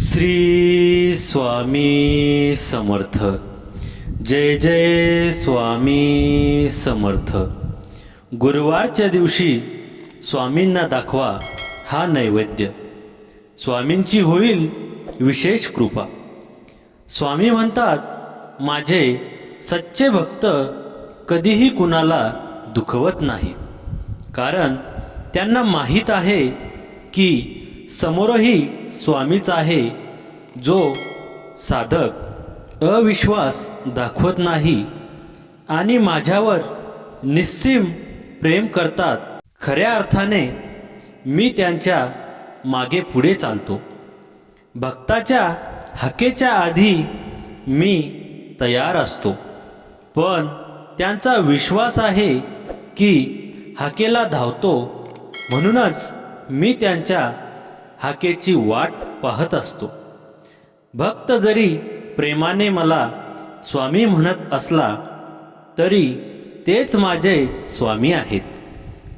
श्री स्वामी समर्थ. जय जय स्वामी समर्थ. गुरुवारच्या दिवशी स्वामींना दाखवा हा नैवेद्य. स्वामींची होईल विशेष कृपा. स्वामी म्हणतात माझे सच्चे भक्त कधीही कुणाला दुखवत नाही. कारण त्यांना माहीत आहे की समोरही स्वामीच आहे जो साधक अविश्वास दाखवत नाही आणि माझ्यावर निस्सीम प्रेम करतात. खऱ्या अर्थाने मी त्यांच्या मागे पुढे चालतो. भक्ताच्या हकेच्या आधी मी तयार असतो. पण त्यांचा विश्वास आहे की हाकेला धावतो. म्हणूनच मी त्यांच्या हाकेची वाट पाहत असतो. भक्त जरी प्रेमाने मला स्वामी म्हणत असला तरी तेच माझे स्वामी आहेत.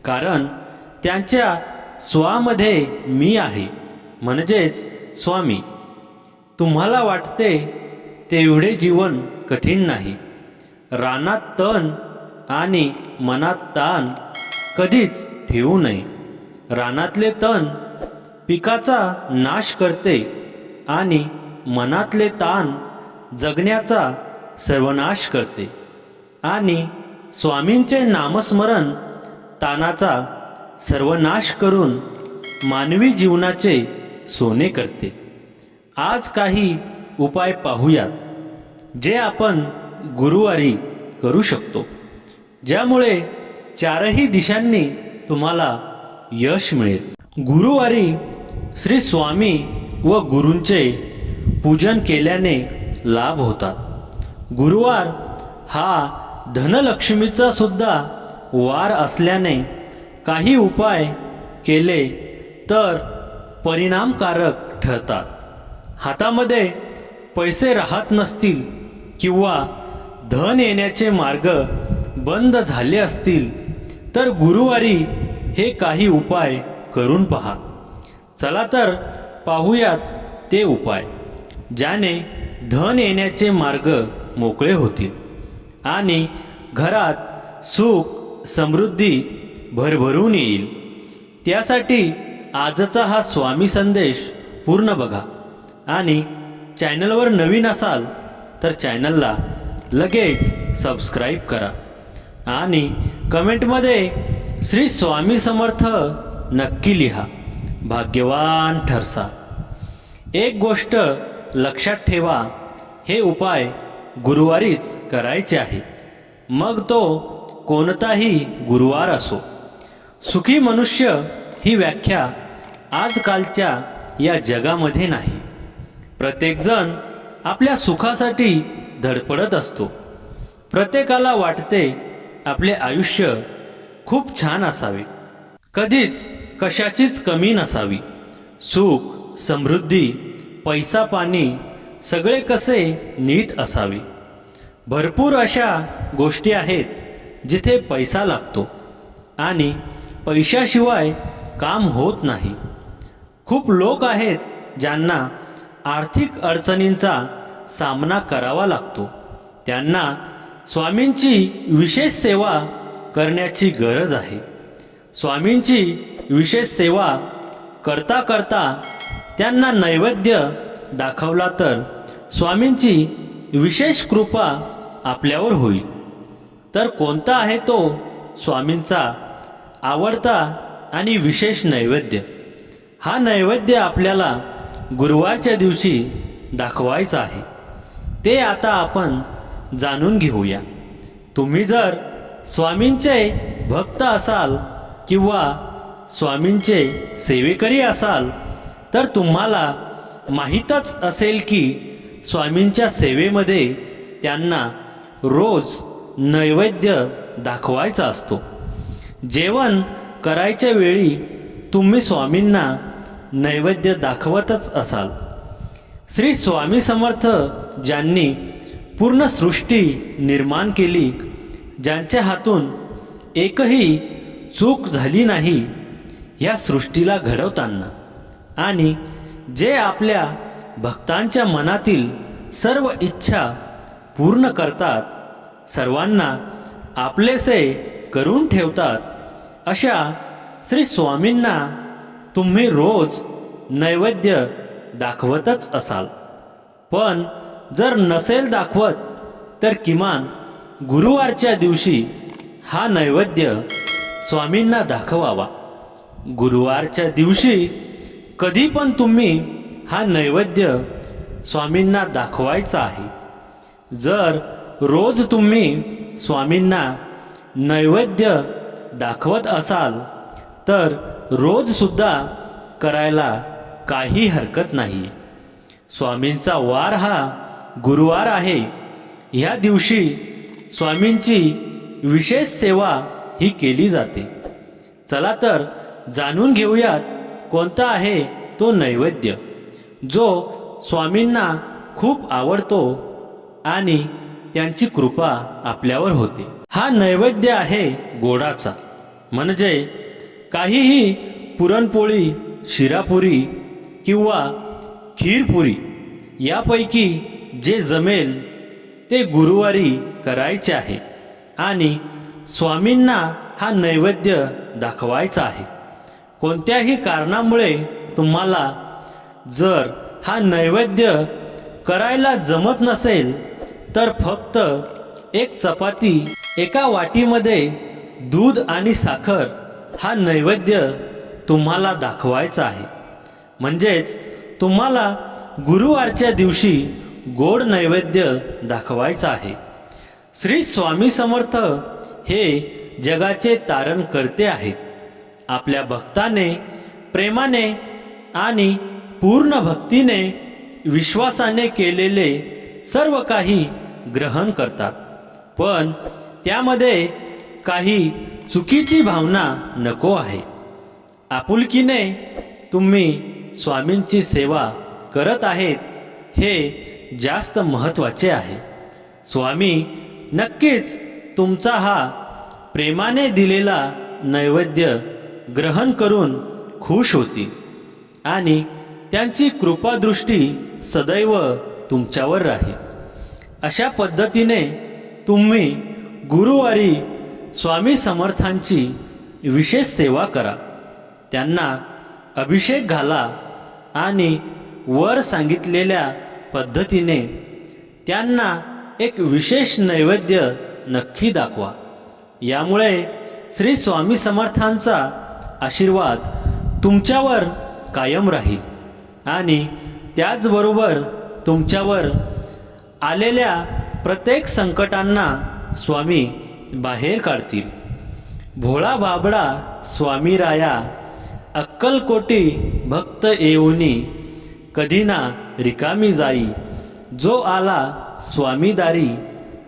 कारण त्यांच्या स्वामध्ये मी आहे म्हणजेच स्वामी. तुम्हाला वाटते तेवढे जीवन कठीण नाही. रानात तण आणि मनात ताण कधीच ठेवू नये. रानातले तण पिकाचा नाश करते आणि मनातले ताण जगण्याचा सर्वनाश करते. आणि स्वामींचे नामस्मरण तानाचा सर्वनाश करून मानवी जीवनाचे सोने करते. आज काही उपाय पाहूयात जे आपण गुरुवारी करू शकतो. ज्यामुळे चारही दिशांनी तुम्हाला यश मिळेल. गुरुवारी श्री स्वामी व गुरूंचे पूजन केल्याने लाभ होतात. गुरुवार हा धनलक्ष्मीचा सुद्धा वार असल्याने काही उपाय केले तर परिणामकारक ठरतात. हातामध्ये पैसे राहत नसतील किंवा धन येण्याचे मार्ग बंद झाले असतील तर गुरुवारी हे काही उपाय करून पहा. चला तर पाहूयात ते उपाय. ज्याने धन येण्याचे मार्ग मोकळे होतील आणि घरात सुख समृद्धी भरभरून येईल. त्यासाठी आजचा हा स्वामी संदेश पूर्ण बघा आणि चॅनलवर नवीन असाल तर चॅनलला लगेच सबस्क्राईब करा आणि कमेंटमध्ये श्री स्वामी समर्थ नक्की लिहा. भाग्यवान ठरसा. एक गोष्ट लक्षात ठेवा हे उपाय गुरुवारीच करायचे आहे. मग तो कोणताही गुरुवार असो. सुखी मनुष्य ही व्याख्या आजकालच्या या जगामध्ये नाही. प्रत्येकजण आपल्या सुखासाठी धडपडत असतो. प्रत्येकाला वाटते आपले आयुष्य खूप छान असावे. कधीच कशाचीच कमी नसावी. सुख समृद्धी पैसा पाणी सगळे कसे नीट असावे? भरपूर अशा गोष्टी आहेत जिथे पैसा लागतो आणि पैशाशिवाय काम होत नाही. खूप लोक आहेत ज्यांना आर्थिक अडचणींचा सामना करावा लागतो. त्यांना स्वामींची विशेष सेवा करण्याची गरज आहे. स्वामींची विशेष सेवा करता करता त्यांना नैवेद्य दाखवला तर स्वामींची विशेष कृपा आपल्यावर होईल. तर कोणता आहे तो स्वामींचा आवडता आणि विशेष नैवेद्य? हा नैवेद्य आपल्याला गुरुवारच्या दिवशी दाखवायचा आहे. ते आता आपण जाणून घेऊया. तुम्ही जर स्वामींचे भक्त असाल किंवा स्वामींचे सेवेकरी असाल तर तुम्हाला माहीतच असेल की स्वामींच्या सेवेमध्ये त्यांना रोज नैवेद्य दाखवायचा असतो. जेवण करायच्या वेळी तुम्ही स्वामींना नैवेद्य दाखवतच असाल. श्री स्वामी समर्थ ज्यांनी पूर्ण सृष्टी निर्माण केली ज्यांच्या हातून एकही चूक झाली नाही या सृष्टीला घडवताना. आणि जे आपल्या भक्तांच्या मनातील सर्व इच्छा पूर्ण करतात सर्वांना आपलेसे करून ठेवतात अशा श्री स्वामींना तुम्ही रोज नैवेद्य दाखवतच असाल. पण जर नसेल दाखवत तर किमान गुरुवारच्या दिवशी हा नैवेद्य स्वामींना दाखवावा. गुरुवारच्या दिवशी कधी पण तुम्ही हा नैवेद्य स्वामींना दाखवायचा आहे. जर रोज तुम्ही स्वामींना नैवेद्य दाखवत असाल तर रोजसुद्धा करायला काही हरकत नाही. स्वामींचा वार हा गुरुवार आहे. ह्या दिवशी स्वामींची विशेष सेवा ही केली जाते. चला तर जाणून घेऊयात कोणता आहे तो नैवेद्य जो स्वामींना खूप आवडतो आणि त्यांची कृपा आपल्यावर होते. हा नैवेद्य आहे गोडाचा म्हणजे काहीही पुरणपोळी शिरापुरी किंवा खीरपुरी यापैकी जे जमेल ते गुरुवारी करायचे आहे आणि स्वामींना हा नैवेद्य दाखवायचा आहे. कोणत्याही कारणामुळे तुम्हाला जर हा नैवेद्य करायला जमत नसेल तर फक्त एक चपाती एका वाटीमध्ये दूध आणि साखर हा नैवेद्य तुम्हाला दाखवायचा आहे. म्हणजेच तुम्हाला गुरुवारच्या दिवशी गोड नैवेद्य दाखवायचा आहे. श्री स्वामी समर्थ हे जगाचे तारण करते आहेत. आपल्या भक्ताने प्रेमाने आणि पूर्ण भक्तीने विश्वासाने केलेले सर्व काही ग्रहण करतात. पण त्यामध्ये काही चुकीची भावना नको आहे. आपुलकीने तुम्ही स्वामींची सेवा करत आहेत हे जास्त महत्त्वाचे आहे. स्वामी नक्कीच तुमचा हा प्रेमाने दिलेला नैवेद्य ग्रहण करून खुश होतील आणि त्यांची कृपादृष्टी सदैव तुमच्यावर राहील. अशा पद्धतीने तुम्ही गुरुवारी स्वामी समर्थांची विशेष सेवा करा. त्यांना अभिषेक घाला आणि वर सांगितलेल्या पद्धतीने त्यांना एक विशेष नैवेद्य नक्की दाखवा. यामुळे श्री स्वामी समर्थांचा आशीर्वाद तुमच्यावर कायम राहील आणि त्याचबरोबर तुमच्यावर आलेल्या प्रत्येक संकटांना स्वामी बाहेर काढतील. भोळा बाबडा स्वामी राया अक्कलकोटी भक्त येऊनी कधी ना रिकामी जाई जो आला स्वामीदारी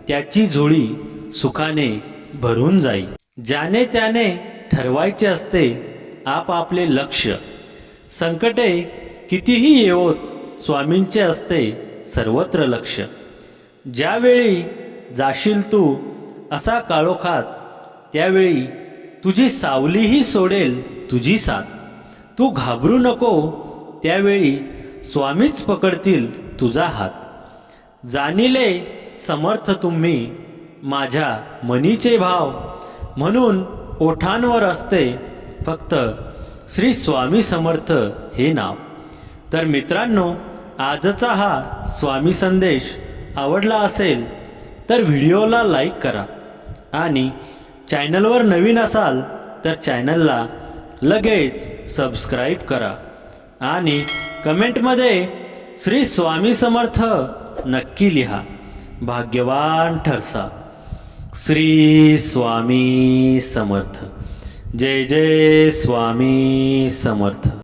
त्याची झोळी सुखाने भरून जाई. ज्याने त्याने ठरवायचे असते आपापले लक्ष. संकटे कितीही येवोत स्वामींचे असते सर्वत्र लक्ष. ज्यावेळी जाशील तू असा काळोखात त्यावेळी तुझी सावलीही सोडेल तुझी साथ. तू घाबरू नको त्यावेळी स्वामीच पकडतील तुझा हात. जाणिले समर्थ तुम्ही माझ्या मनीचे भाव. म्हणून ओठांवर असते फक्त श्री स्वामी समर्थ हे नाव. तर मित्रांनो आजचा हा स्वामी संदेश आवडला असेल तर व्हिडिओला लाईक करा. आणि चॅनलवर नवीन असाल तर चॅनलला लगेच सबस्क्राईब करा. आणि कमेंटमध्ये श्री स्वामी समर्थ नक्की लिहा. भाग्यवान ठरसा. श्री स्वामी समर्थ. जय जय स्वामी समर्थ.